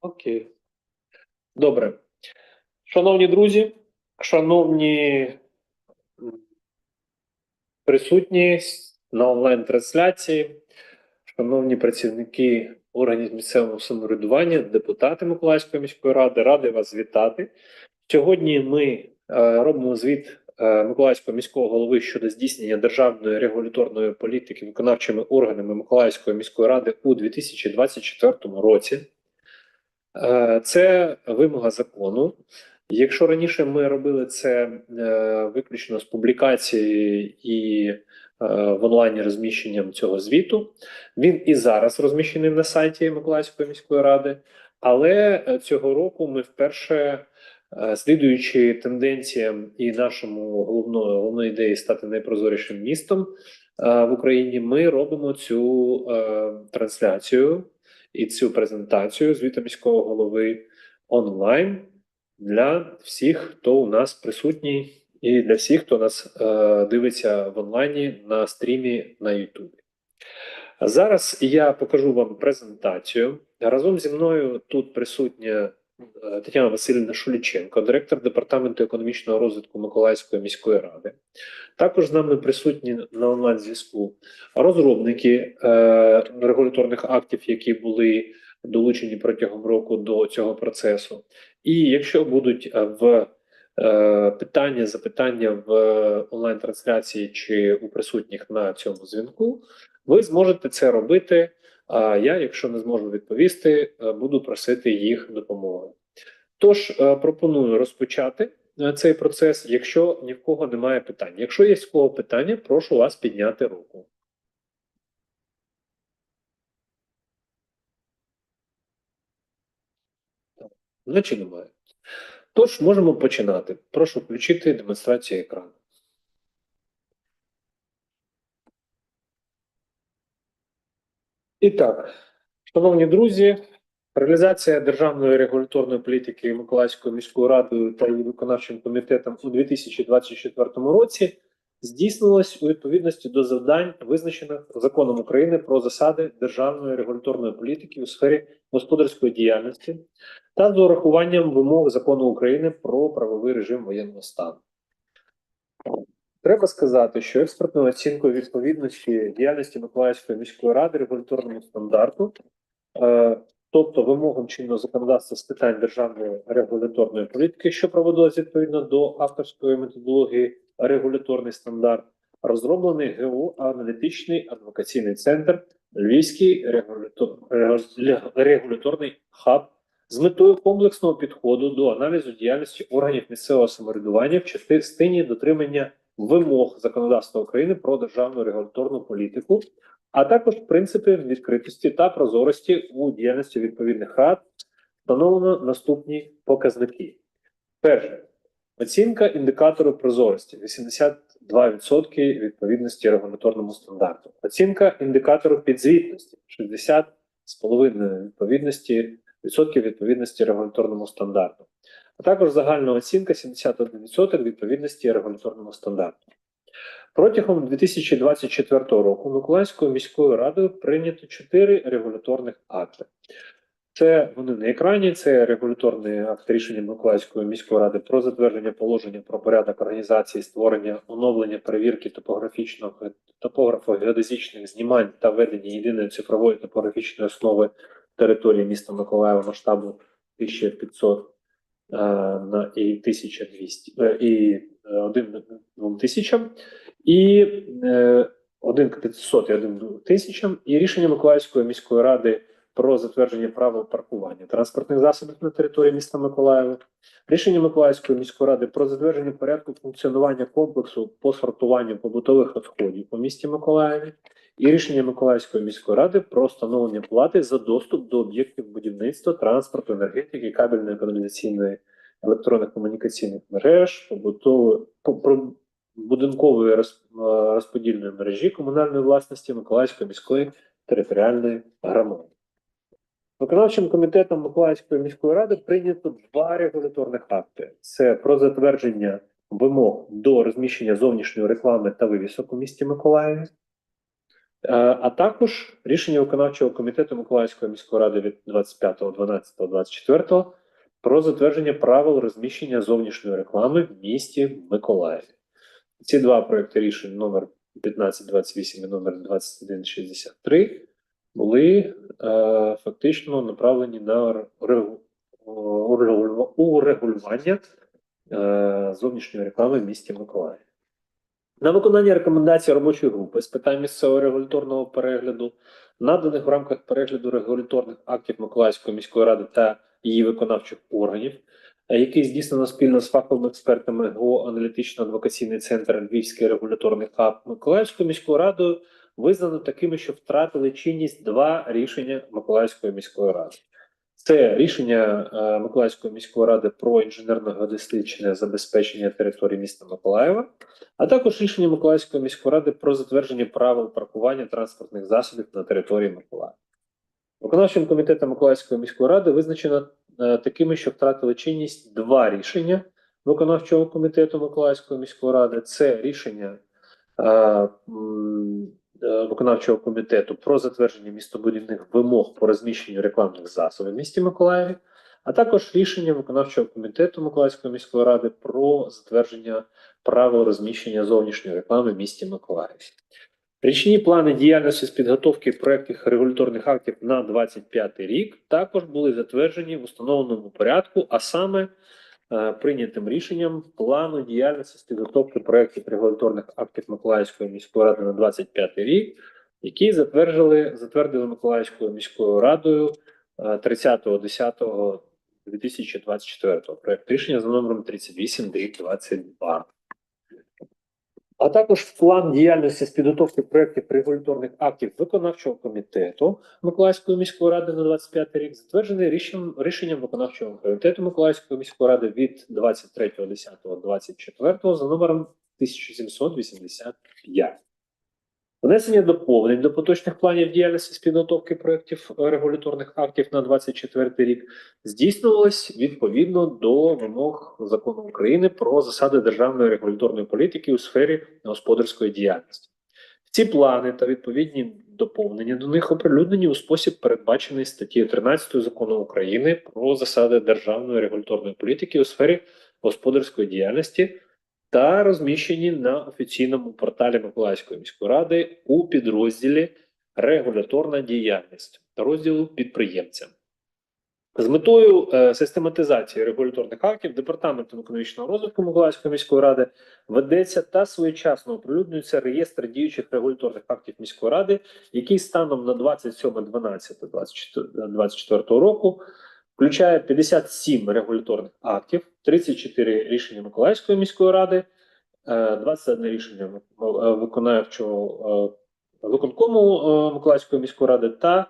Окей. Добре. Шановні друзі, шановні присутні на онлайн-трансляції, шановні працівники органів місцевого самоврядування, депутати Миколаївської міської ради, радий вас вітати. Сьогодні ми е, робимо звіт е, Миколаївського міського голови щодо здійснення державної регуляторної політики виконавчими органами Миколаївської міської ради у 2024 році. Е, Це вимога закону. Якщо раніше ми робили це е, виключно з публікації і е, в онлайні розміщенням цього звіту, він і зараз розміщений на сайті Миколаївської міської ради, але цього року ми вперше, слідуючи тенденціям і нашому головною головної ідеї стати найпрозорішим містом в Україні, ми робимо цю трансляцію і цю презентацію звіту міського голови онлайн для всіх, хто у нас присутній, і для всіх, хто нас е, дивиться в онлайні на стрімі на Ютубі. Зараз я покажу вам презентацію. Разом зі мною тут присутня Тетяна Васильівна Шуліченко, директор департаменту економічного розвитку Миколаївської міської ради. Також з нами присутні на онлайн зв'язку розробники е, регуляторних актів, які були долучені протягом року до цього процесу. І якщо будуть е, в е, питання, запитання в е, онлайн-трансляції чи у присутніх на цьому дзвінку, ви зможете це робити. А я, якщо не зможу відповісти, е, буду просити їх допомоги. Тож е, пропоную розпочати е, цей процес, якщо ні в кого немає питань. Якщо є в кого питання, прошу вас підняти руку. Наче немає. Тож можемо починати. Прошу включити демонстрацію екрану. І так, шановні друзі, реалізація державної регуляторної політики Миколаївською міською радою та її виконавчим комітетом у 2024 році здійснилась у відповідності до завдань, визначених законом України про засади державної регуляторної політики у сфері господарської діяльності та з урахуванням вимог закону України про правовий режим воєнного стану. Треба сказати, що експертною оцінкою відповідності діяльності Миколаївської міської ради регуляторному стандарту, е, тобто вимогам чинного законодавства з питань державної регуляторної політики, що проводилось відповідно до авторської методології регуляторний стандарт, розроблений ГО аналітичний адвокаційний центр Львівський регулятор- регуляторний хаб з метою комплексного підходу до аналізу діяльності органів місцевого самоврядування в частині дотримання вимог законодавства України про державну регуляторну політику, а також принципів відкритості та прозорості у діяльності відповідних рад встановлено наступні показники. Перше оцінка індикатору прозорості 82% відповідності регуляторному стандарту. Оцінка індикатору підзвітності 60,5% відповідності відповідності регуляторному стандарту а також загальна оцінка 71% відповідності регуляторному стандарту. Протягом 2024 року Миколаївською міською радою прийнято 4 регуляторних акти. Це вони на екрані. Це регуляторний акт рішення Миколаївської міської ради про затвердження положення про порядок організації створення, оновлення перевірки топографічного топографо-геодезичних знімань та ведення єдиної цифрової топографічної основи території міста Миколаєва масштабу 1500 е, на і 1200 е, і е, один двом тисячам і е, один 500 і один тисячам і рішення Миколаївської міської ради про затвердження правил паркування транспортних засобів на території міста Миколаєва, рішення Миколаївської міської ради про затвердження порядку функціонування комплексу по сортуванню побутових відходів по місті Миколаєві, і рішення Миколаївської міської ради про встановлення плати за доступ до об'єктів будівництва, транспорту, енергетики, кабельної каналізаційної електронних комунікаційних мереж, побутової будинкової е, розподільної мережі комунальної власності Миколаївської міської територіальної громади. Виконавчим комітетом Миколаївської міської ради прийнято два регуляторних акти: це про затвердження вимог до розміщення зовнішньої реклами та вивісок у місті Миколаєві, А також рішення виконавчого комітету Миколаївської міської ради від 25.12.24 про затвердження правил розміщення зовнішньої реклами в місті Миколаєві. Ці два проекти рішень номер 1528 і номер 2163 були е, фактично направлені на урегулювання е, зовнішньої реклами в місті Миколаїв. На виконання рекомендацій робочої групи з питань місцевого регуляторного перегляду, наданих в рамках перегляду регуляторних актів Миколаївської міської ради та її виконавчих органів, який здійснено спільно з фаховими експертами ГО аналітично-адвокаційний центр Львівський регуляторний хаб Миколаївською міською радою, визнано такими, що втратили чинність два рішення Миколаївської міської ради. Це рішення е, Миколаївської міської ради про інженерно-геодезичне забезпечення території міста Миколаєва, а також рішення Миколаївської міської ради про затвердження правил паркування транспортних засобів на території Миколаєва. Виконавчим комітетом Миколаївської міської ради визначено е, такими, що втратили чинність два рішення виконавчого комітету Миколаївської міської ради. Це рішення е, виконавчого комітету про затвердження містобудівних вимог по розміщенню рекламних засобів в місті Миколаєві, а також рішення виконавчого комітету Миколаївської міської ради про затвердження правил розміщення зовнішньої реклами в місті Миколаєві. Річні плани діяльності з підготовки проєктів регуляторних актів на 25 рік також були затверджені в установленому порядку, а саме е, прийнятим рішенням плану діяльності з підготовки проєктів регуляторних актів Миколаївської міської ради на 25 рік, які затвердили, затвердили Миколаївською міською радою е, 30.10.2024. Проєкт рішення за номером 38 22. А також план діяльності з підготовки проєктів регуляторних актів виконавчого комітету Миколаївської міської ради на 25 рік затверджений рішенням, рішенням виконавчого комітету Миколаївської міської ради від 23.10.24 за номером 1785. Внесення доповнень до поточних планів діяльності з підготовки проєктів е, регуляторних актів на 24 рік здійснювалось відповідно до вимог закону України про засади державної регуляторної політики у сфері господарської діяльності. Ці плани та відповідні доповнення до них оприлюднені у спосіб, передбачений статтею 13 закону України про засади державної регуляторної політики у сфері господарської діяльності та розміщені на офіційному порталі Миколаївської міської ради у підрозділі Регуляторна діяльність та розділу підприємцям. З метою е, систематизації регуляторних актів Департаментом економічного розвитку Миколаївської міської ради ведеться та своєчасно оприлюднюється реєстр діючих регуляторних актів міської ради, який станом на 27.12.24 року включає 57 регуляторних актів, 34 рішення Миколаївської міської ради, е, 21 рішення е, виконавчого е, виконкому е, Миколаївської міської ради та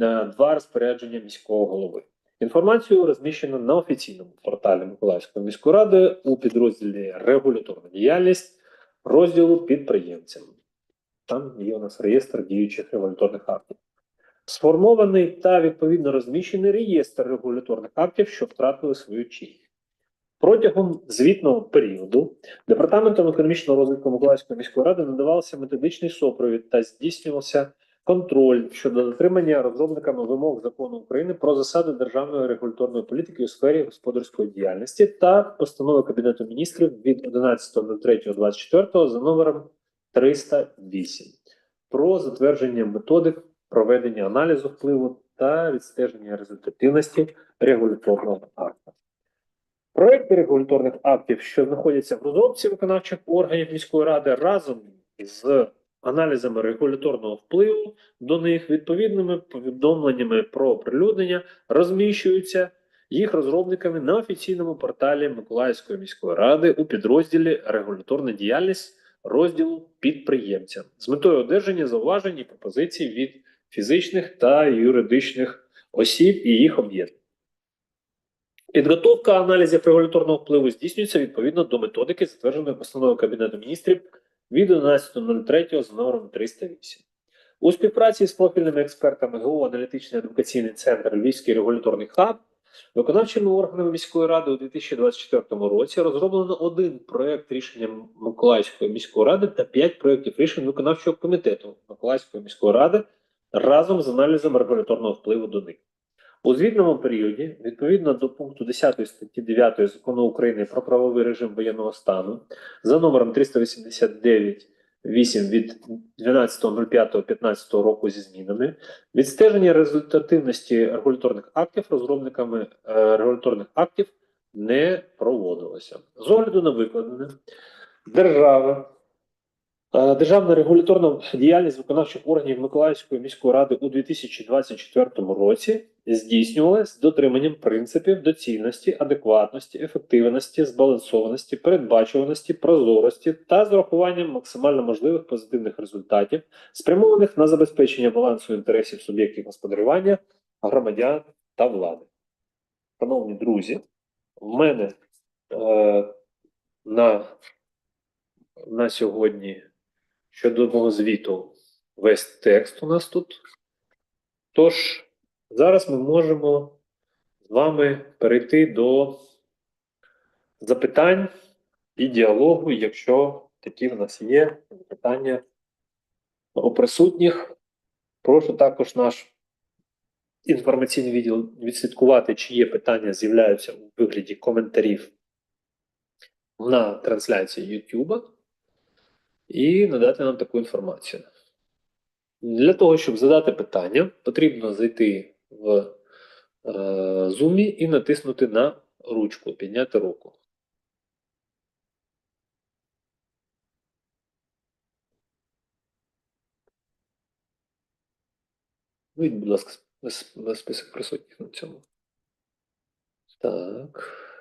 е, два розпорядження міського голови. Інформацію розміщено на офіційному порталі Миколаївської міської ради у підрозділі Регуляторна діяльність розділу підприємцям. Там є у нас реєстр діючих регуляторних актів. Сформований та відповідно розміщений реєстр регуляторних актів, що втратили свою чинність. Протягом звітного періоду Департаментом економічного розвитку Миколаївської міської ради надавався методичний супровід та здійснювався контроль щодо дотримання розробниками вимог закону України про засади державної регуляторної політики у сфері господарської діяльності та постанови Кабінету міністрів від 11.03.24 за номером 308 про затвердження методик проведення аналізу впливу та відстеження результативності регуляторного акту. Проекти регуляторних актів, що знаходяться в розробці виконавчих органів міської ради, разом з аналізами регуляторного впливу до них відповідними повідомленнями про оприлюднення розміщуються їх розробниками на офіційному порталі Миколаївської міської ради у підрозділі Регуляторна діяльність розділу підприємцям з метою одержання зауважень і пропозицій від фізичних та юридичних осіб і їх об'єднань. Підготовка аналізів регуляторного впливу здійснюється відповідно до методики, затвердженої постановою Кабінету міністрів від 11.03 за номером 308. У співпраці з профільними експертами ГО аналітичний адвокаційний центр Львівський регуляторний хаб Виконавчими органами міської ради у 2024 році розроблено один проект рішення Миколаївської міської ради та п'ять проєктів рішень виконавчого комітету Миколаївської міської ради разом з аналізом регуляторного впливу до них. У звітному періоді, відповідно до пункту 10 статті 9 закону України про правовий режим воєнного стану, за номером 389 8 від 12.05.15 року зі змінами, відстеження результативності регуляторних актів розробниками е, регуляторних актів не проводилося. З огляду на викладене, держава Державна регуляторна діяльність виконавчих органів Миколаївської міської ради у 2024 році здійснювалась з дотриманням принципів доцільності, адекватності, ефективності, збалансованості, передбачуваності, прозорості та з урахуванням максимально можливих позитивних результатів, спрямованих на забезпечення балансу інтересів суб'єктів господарювання, громадян та влади. Шановні друзі, в мене е, на, на сьогодні щодо мого звіту весь текст у нас тут. Тож, зараз ми можемо з вами перейти до запитань і діалогу, якщо такі в нас є запитання у присутніх. Прошу також наш інформаційний відділ відслідкувати, чи є питання, з'являються у вигляді коментарів на трансляції YouTube і надати нам таку інформацію. Для того, щоб задати питання, потрібно зайти в е, і натиснути на ручку, підняти руку. Будь ласка, список присутніх на цьому. Так.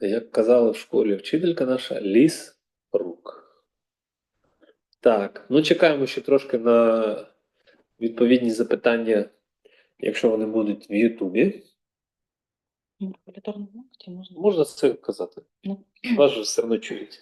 Як казала в школі вчителька наша, ліс рук. Так, ну чекаємо ще трошки на відповідні запитання, якщо вони будуть в Ютубі. Можна це казати. Ну. Вас же все одно чують.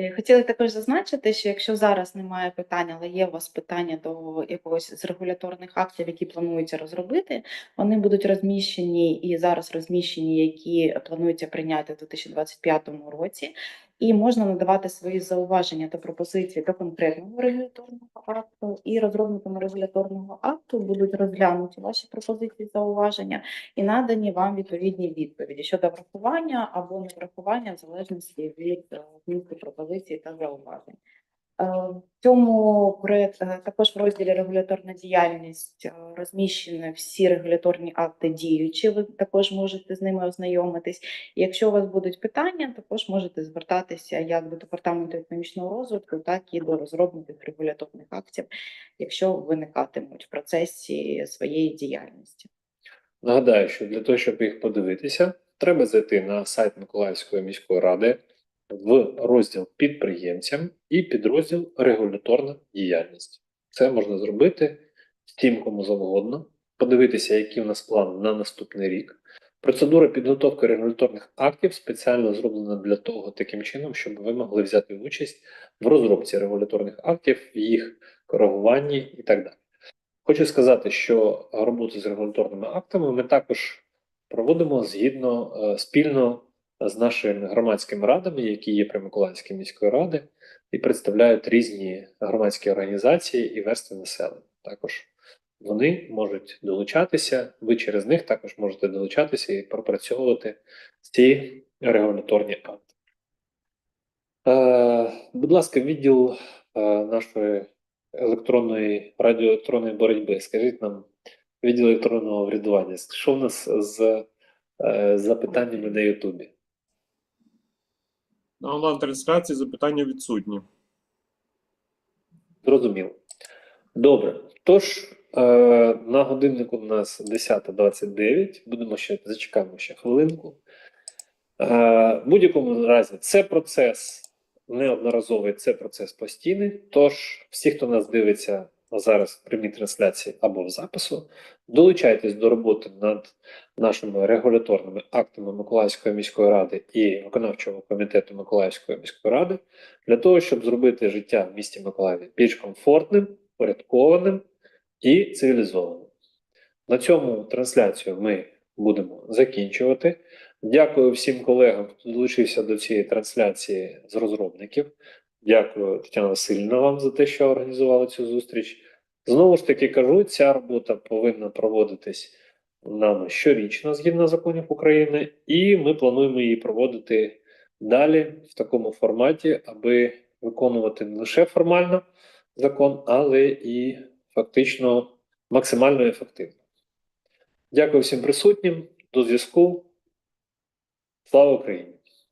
Е, Хотіла також зазначити, що якщо зараз немає питань, але є у вас питання до якогось з регуляторних актів, які плануються розробити, вони будуть розміщені і зараз розміщені, які планується прийняти в 2025 році. І можна надавати свої зауваження та пропозиції до конкретного регуляторного акту, і розробниками регуляторного акту будуть розглянуті ваші пропозиції зауваження і надані вам відповідні відповіді щодо врахування або не врахування в залежності від е, змісту пропозиції та зауважень. Цьому проект е, також в розділі регуляторна діяльність е, розміщені всі регуляторні акти діючі. Ви також можете з ними ознайомитись. Якщо у вас будуть питання, також можете звертатися як до департаменту економічного розвитку, так і до розробників регуляторних актів, якщо виникатимуть в процесі своєї діяльності. Нагадаю, що для того, щоб їх подивитися, треба зайти на сайт Миколаївської міської ради в розділ підприємцям і підрозділ регуляторна діяльність. Це можна зробити всім кому завгодно, подивитися, який у нас план на наступний рік. Процедура підготовки регуляторних актів спеціально зроблена для того, таким чином, щоб ви могли взяти участь в розробці регуляторних актів, в їх коригуванні і так далі. Хочу сказати, що роботу з регуляторними актами ми також проводимо згідно е, спільно з нашими громадськими радами, які є при Миколаївській міської ради, і представляють різні громадські організації і верстви населення. Також вони можуть долучатися, ви через них також можете долучатися і пропрацьовувати ці регуляторні акти. Е, будь ласка, відділ е, нашої електронної радіоелектронної боротьби. Скажіть нам, відділ електронного врядування, що в нас з е, запитаннями на Ютубі? На онлайн-трансляції запитання відсутні. Зрозуміло. Добре. Тож, е, на годиннику у нас 10.29. Будемо ще зачекаємо ще хвилинку. Е, в будь-якому разі, це процес неодноразовий, це процес постійний. Тож, всі, хто нас дивиться зараз в прямій трансляції або в запису, долучайтесь до роботи над нашими регуляторними актами Миколаївської міської ради і виконавчого комітету Миколаївської міської ради для того, щоб зробити життя в місті Миколаєві більш комфортним, порядкованим і цивілізовано. На цьому трансляцію ми будемо закінчувати. Дякую всім колегам, хто долучився до цієї трансляції з розробників. Дякую, Тетяна Васильівна, вам за те, що організували цю зустріч. Знову ж таки кажу, ця робота повинна проводитись нами щорічно згідно законів України, і ми плануємо її проводити далі в такому форматі, аби виконувати не лише формально закон, але і фактично максимально ефективно. Дякую всім присутнім. До зв'язку. Слава Україні!